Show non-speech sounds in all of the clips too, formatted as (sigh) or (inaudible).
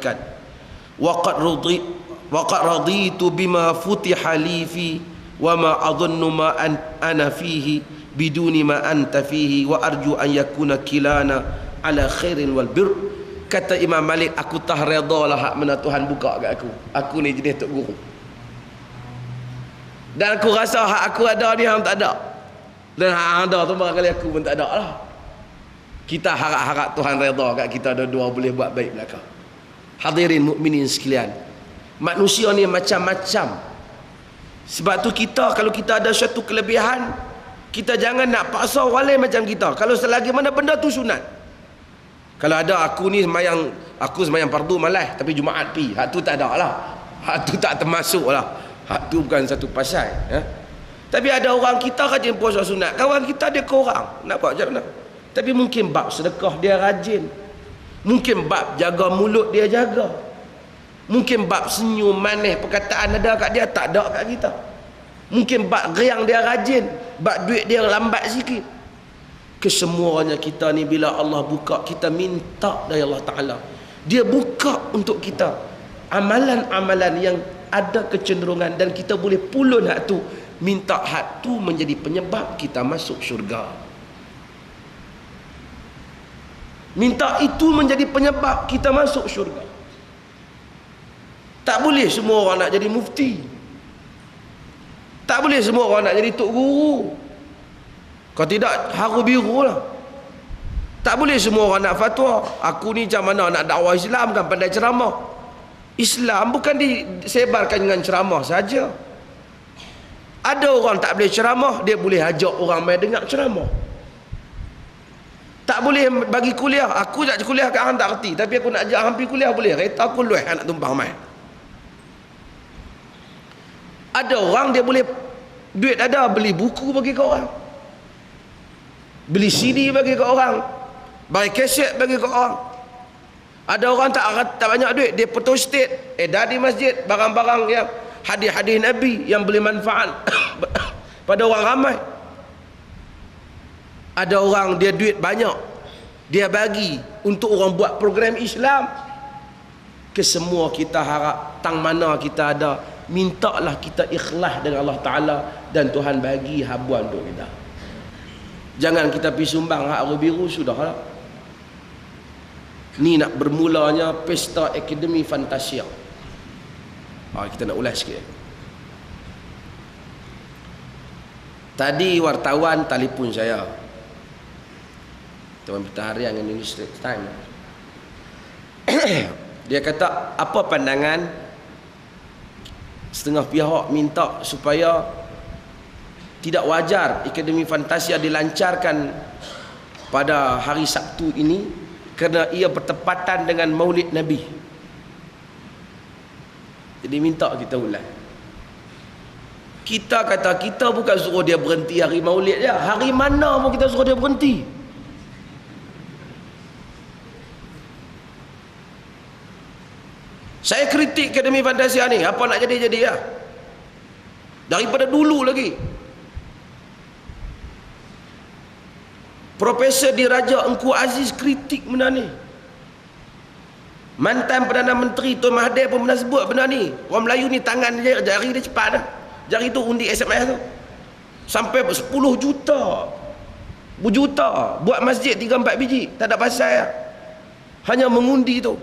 malaikat. Wa qad radi wa qad raditu bima futiha li fi wa ma adhunnu ma an, ana fihi biduni ma anta fihi wa arju an yakuna kilana ala khairin wal bir kata Imam Malik aku tak redha lah hak mana Tuhan buka kat aku. Aku ni jenis tok guru. Dan aku rasa hak aku ada ni hang tak ada. Dan hak ada tu barangkali aku pun tak ada lah. Kita harap-harap Tuhan redha kat kita dua-dua boleh buat baik belakang hadirin mukminin sekalian manusia ni macam-macam. Sebab tu kita kalau kita ada satu kelebihan kita jangan nak paksa orang lain macam kita. Kalau selagi mana benda tu sunat. Kalau ada aku ni semayang aku semayang fardu malas tapi Jumaat pi hak tu tak ada lah. Hak tu tak termasuk lah. Hak tu bukan satu pasal ya? tapi ada orang kita rajin puasa sunat. Kawan kita dia kurang nak buat macam mana? Tapi mungkin bab sedekah dia rajin mungkin bab jaga mulut dia jaga. Mungkin bab senyum manis perkataan ada kat dia tak ada kat kita. Mungkin bab riang dia rajin bab duit dia lambat sikit. Kesemuanya kita ni bila Allah buka kita minta dari Allah Ta'ala. Dia buka untuk kita amalan-amalan yang ada kecenderungan dan kita boleh pulun hak tu. Minta hak tu menjadi penyebab kita masuk syurga minta itu menjadi penyebab kita masuk syurga. Tak boleh semua orang nak jadi mufti. Tak boleh semua orang nak jadi tok guru. Kalau tidak haru biru lah. Tak boleh semua orang nak fatwa. Aku ni macam mana nak dakwah Islam kan pandai ceramah. Islam bukan disebarkan dengan ceramah saja. Ada orang tak boleh ceramah dia boleh ajak orang main dengar ceramah tak boleh bagi kuliah. Aku nak kuliah kat hang tak reti. Tapi aku nak ajak hang pergi kuliah boleh. Kereta aku lueh nak tumpang main ada orang dia boleh duit ada beli buku bagi ke orang. Beli CD bagi ke orang. Bagi kaset bagi ke orang. Ada orang tak tak banyak duit dia foto state. Eh dah di masjid barang-barang yang hadis-hadis Nabi yang boleh manfaat. (coughs) Pada orang ramai ada orang dia duit banyak. Dia bagi untuk orang buat program Islam. Kesemua kita harap tang mana kita ada mintalah kita ikhlas dengan Allah Ta'ala dan Tuhan bagi habuan untuk kita. Jangan kita pergi sumbang hak biru sudah lah. Ni nak bermulanya pesta akademi fantasia. Ha, kita nak ulas sikit. Tadi wartawan telefon saya Tuan Berita Harian Indonesia Time (coughs) dia kata apa pandangan setengah pihak minta supaya tidak wajar Akademi Fantasia dilancarkan pada hari Sabtu ini kerana ia bertepatan dengan Maulid Nabi. Jadi minta kita ulang. Kita kata kita bukan suruh dia berhenti hari Maulid dia. Hari mana pun kita suruh dia berhenti. Saya kritik Akademi Fantasia ni. Apa nak jadi-jadi ya? Daripada dulu lagi. Profesor Diraja Engku Aziz kritik benda ni. Mantan Perdana Menteri Tuan Mahathir pun pernah sebut benda ni. Orang Melayu ni tangan dia, jari dia cepat dah. Jari tu undi SMS tu. Sampai 10 juta. Berjuta. Buat masjid 3-4 biji. Tak ada pasal ya. Hanya mengundi tu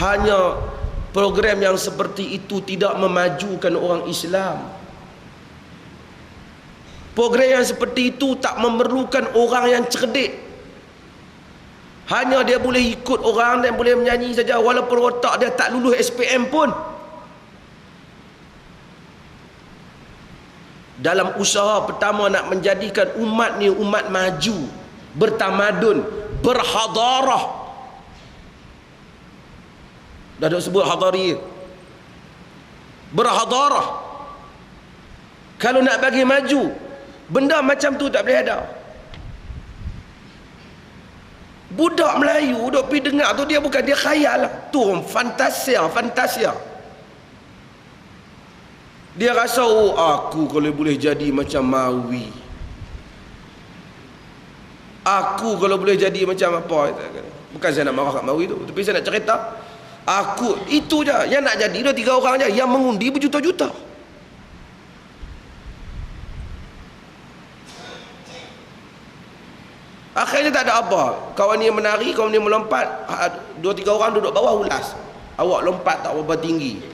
hanya program yang seperti itu tidak memajukan orang Islam. Program yang seperti itu tak memerlukan orang yang cerdik. Hanya dia boleh ikut orang dan boleh menyanyi saja walaupun otak dia tak lulus SPM pun. Dalam usaha pertama nak menjadikan umat ni umat maju bertamadun berhadarah dah ada sebut hadari berhadarah. Kalau nak bagi maju benda macam tu tak boleh ada. Budak Melayu duk pergi dengar tu dia bukan dia khayal lah. Tu fantasia fantasia. Dia rasa oh aku kalau boleh jadi macam Mawi. Aku kalau boleh jadi macam apa? Bukan saya nak marah kat Mawi tu tapi saya nak cerita aku itu je. Yang nak jadi dua tiga orang je. Yang mengundi berjuta-juta. Akhirnya tak ada apa. Kawan ni menari kawan ni melompat. Ha, dua tiga orang duduk bawah ulas. Awak lompat tak berapa tinggi.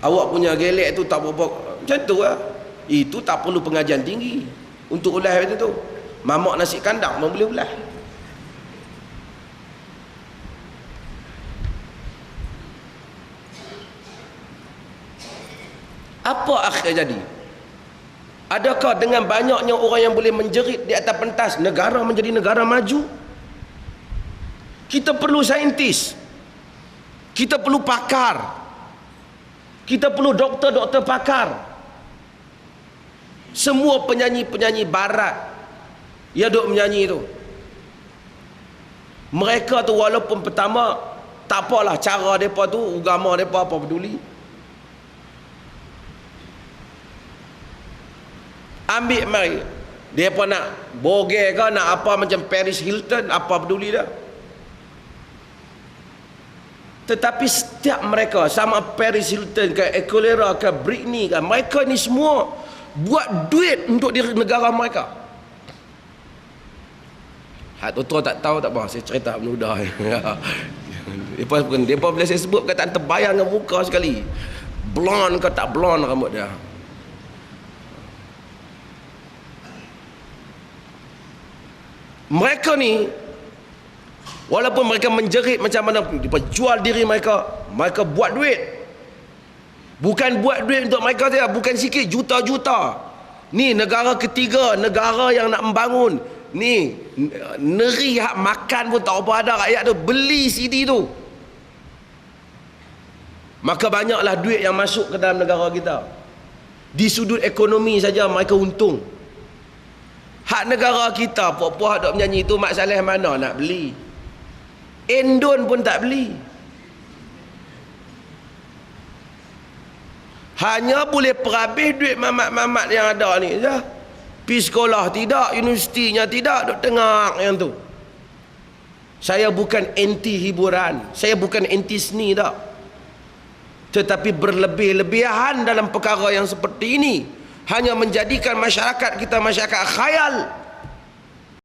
Awak punya gelek tu tak berapa macam tu lah itu tak perlu pengajian tinggi. Untuk ulas macam tu. Mamak nasi kandang pun boleh ulas apa akhir jadi? Adakah dengan banyaknya orang yang boleh menjerit di atas pentas negara menjadi negara maju? Kita perlu saintis. Kita perlu pakar. Kita perlu doktor-doktor pakar. Semua penyanyi-penyanyi barat yang duk menyanyi tu. Mereka tu walaupun pertama tak apalah cara mereka tu agama mereka apa peduli ambil mari dia pun nak bogel ke nak apa macam Paris Hilton apa peduli dah tetapi setiap mereka sama Paris Hilton ke Ecolera ke Britney ke mereka ni semua buat duit untuk diri negara mereka hak tu tak tahu tak apa saya cerita mudah (laughs) Depa pun depa bila saya sebut kata terbayang dengan muka sekali. Blonde ke tak blonde rambut dia. Mereka ni walaupun mereka menjerit macam mana depa jual diri mereka, mereka buat duit. Bukan buat duit untuk mereka saja, bukan sikit juta-juta. Ni negara ketiga, negara yang nak membangun. Ni neri hak makan pun tak apa ada rakyat tu beli CD tu. Maka banyaklah duit yang masuk ke dalam negara kita. Di sudut ekonomi saja mereka untung. Hak negara kita puak-puak dok menyanyi tu Mak Saleh mana nak beli? Endon pun tak beli. Hanya boleh perhabis duit mamat-mamat yang ada ni je. Pi sekolah tidak, universitinya tidak, dok tengah yang tu. Saya bukan anti hiburan, saya bukan anti seni tak. Tetapi berlebih-lebihan dalam perkara yang seperti ini hanya menjadikan masyarakat kita masyarakat khayal